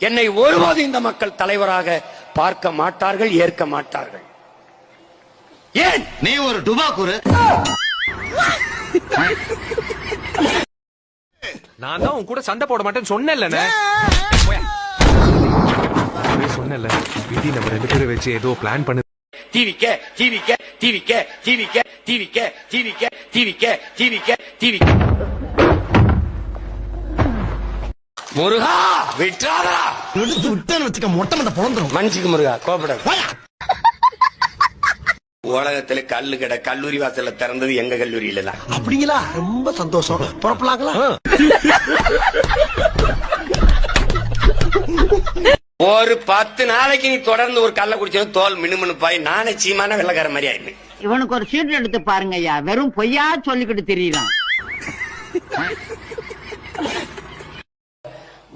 என்னை ஒருபோதும் இந்த மக்கள் தலைவராக பார்க்க மாட்டார்கள் ஏற்க மாட்டார்கள். ஏன்? நீ ஒரு டுபாக்கூரு நான் தான் உன் கூட சண்டை போட மாட்டேன்னு சொன்னேன்ல விதி நம்ம ரெண்டு பேரும் வச்சு ஏதோ பிளான் பண்ணு. டிவிக்க டிவிக்க டிவிக்க டிவிக்க டிவிக்க டிவிக்க டிவிக்க டிவிக்க டிவிக்க முருகா விட்டுறாதா விட்டேன்னு வச்சுக்க மொட்டை மட்ட பொழந்துரும் மன்னிச்சுக்கு முருகா கோபப்படாத. உலகத்துல கல்லு கடை கல்லூரி வாசல்ல திறந்தது எங்க கல்லூரியில தான். அப்படிங்களா? ரொம்ப சந்தோஷம். புறப்படலாங்களா ஒரு பத்து நாளைக்கு நீ தொடர்ந்து ஒரு கல்ல குடிச்சா தோல் மினுமினுப்பாய் நானே சீமான வெள்ளக்கார மாதிரி ஆயிடுவேன். இவனுக்கு ஒரு சீட் எடுத்து பாருங்க ஐயா வெறும் பொய்யா சொல்லிக்கிட்டு தெரியலாம்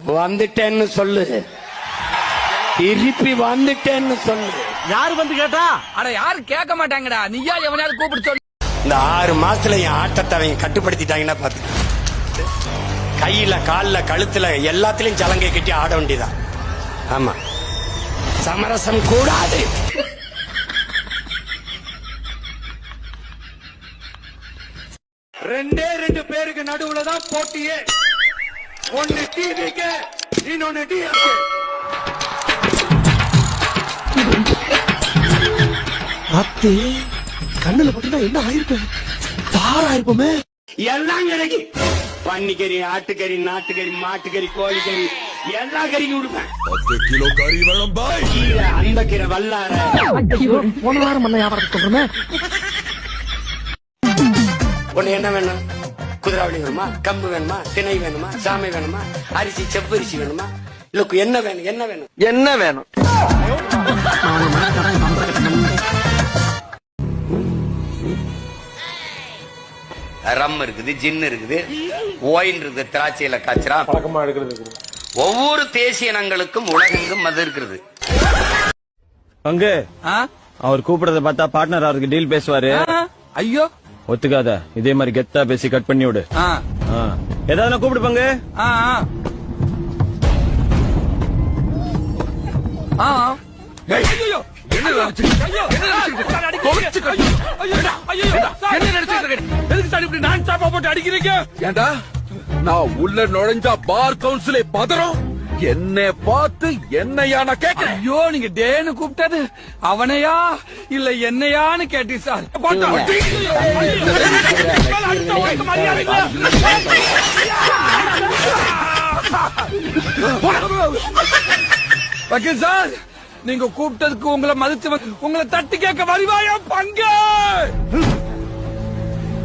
வந்துட்டேன்னு சொல்லு. திருப்பி வந்துட்டேன்னு சொல்லு. யாரு வந்து கேட்டா? அட யாரும் கேட்க மாட்டாங்கடா. நீயா எவனையாவது கூப்பிட்டு சொல்லு. இந்த ஆறு மாசத்துல என் ஆட்டத்தை அவங்க கட்டுப்படுத்திட்டாங்கன்னா பாத்து. கையில கால்ல கழுத்துல எல்லாத்துலயும் சலங்கை கட்டி ஆட வேண்டியதான் ஆமா. சமரசம் கூடாது. ரெண்டே ரெண்டு பேருக்கு நடுவுல தான் போட்டியே. ஒன்னு டிவிக்கு இன்னொன்னு டிஎம்கே அத்தி கண்ணுல பட்டுனா என்ன ஆயிருப்பேன் பாரா இருப்போமே. எல்லாம் கிடைக்கும் பன்னிக்கறி ஆட்டுக்கறி நாட்டுக்கறி மாட்டுக்கறி கோழிக்கறி எல்லா கறியும் கொடுப்பேன் பத்து கிலோ கறி வேணும் பாய். கீரை அந்த கீரை வல்லார. போன வாரம் பண்ண வியாபாரத்தை சொல்றேன் உனக்கு என்ன வேணும்? குதிராவளி வேணுமா? கம்பு வேணுமா? திணை வேணுமா? சாமை வேணுமா? அரிசி செவ்வரிசி வேணுமா? இல்ல என்ன வேணும்? என்ன வேணும்? என்ன வேணும்? ரம் இருக்குது ஜின் இருக்குது ஓயின் இருக்குது திராட்சையில காய்ச்சறா. ஒவ்வொரு தேசிய இனங்களுக்கும் உலகெங்கும் மது இருக்கிறது பங்கு ஆ? அவர் கூப்பிடுறத பார்த்தா பார்ட்னர் அவருக்கு டீல் பேசுவாரு? ஐயோ! ஒத்துக்காத. இதே மாதிரி கெத்தா பேசி கட் பண்ணி விடு. ஏதாவது கூப்பிடு பங்கு. நான் சாப்பா போட்டு அடிக்கிறீங்க? ஏண்டா? நான் உள்ள நுழைஞ்சா பார் கவுன்சிலே பதறோம். என்னை பார்த்து என்னையா நான் கேட்கிறேன்? ஐயோ நீங்க டேன்னு கூப்பிட்டது அவனையா? இல்ல என்னையான்னு கேட்டி சார். உனக்கு. வக்கீல் சார் நீங்க கூப்பிட்டதுக்கு உங்களை மதிச்சு உங்களை தட்டி கேட்க வருவாயா பங்கு?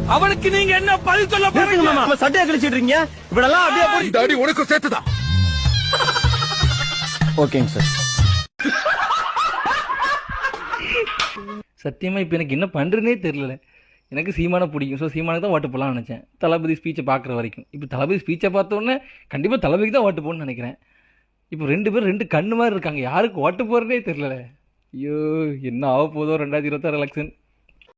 அவனுக்கு நீங்க என்ன பதில் சொல்ல போறீங்க? சட்டையை கழிச்சிட்டு இருக்கீங்க. இப்படெல்லாம் அப்படியே உனக்கும் சேர்த்துதான். ஓகேங்க சார். சத்தியமாக இப்போ எனக்கு என்ன பண்ணுறதுனே தெரியல எனக்கு சீமானை பிடிக்கும். ஸோ சீமானுக்கு தான் ஓட்டு போடலாம்னு நினச்சேன். தளபதி ஸ்பீச்சை பார்க்குற வரைக்கும். இப்போ தளபதி ஸ்பீச்சை பார்த்தோன்னே கண்டிப்பாக தளபதிக்கு தான் ஓட்டு போகணும்னு நினைக்கிறேன். இப்போ ரெண்டு பேரும் ரெண்டு கண்ணு மாதிரி இருக்காங்க. யாருக்கு ஓட்டு போகிறதே தெரியல ஐயோ என்ன ஆக போதோ ரெண்டாயிரத்தி இருபத்தாறு எலெக்ஷன்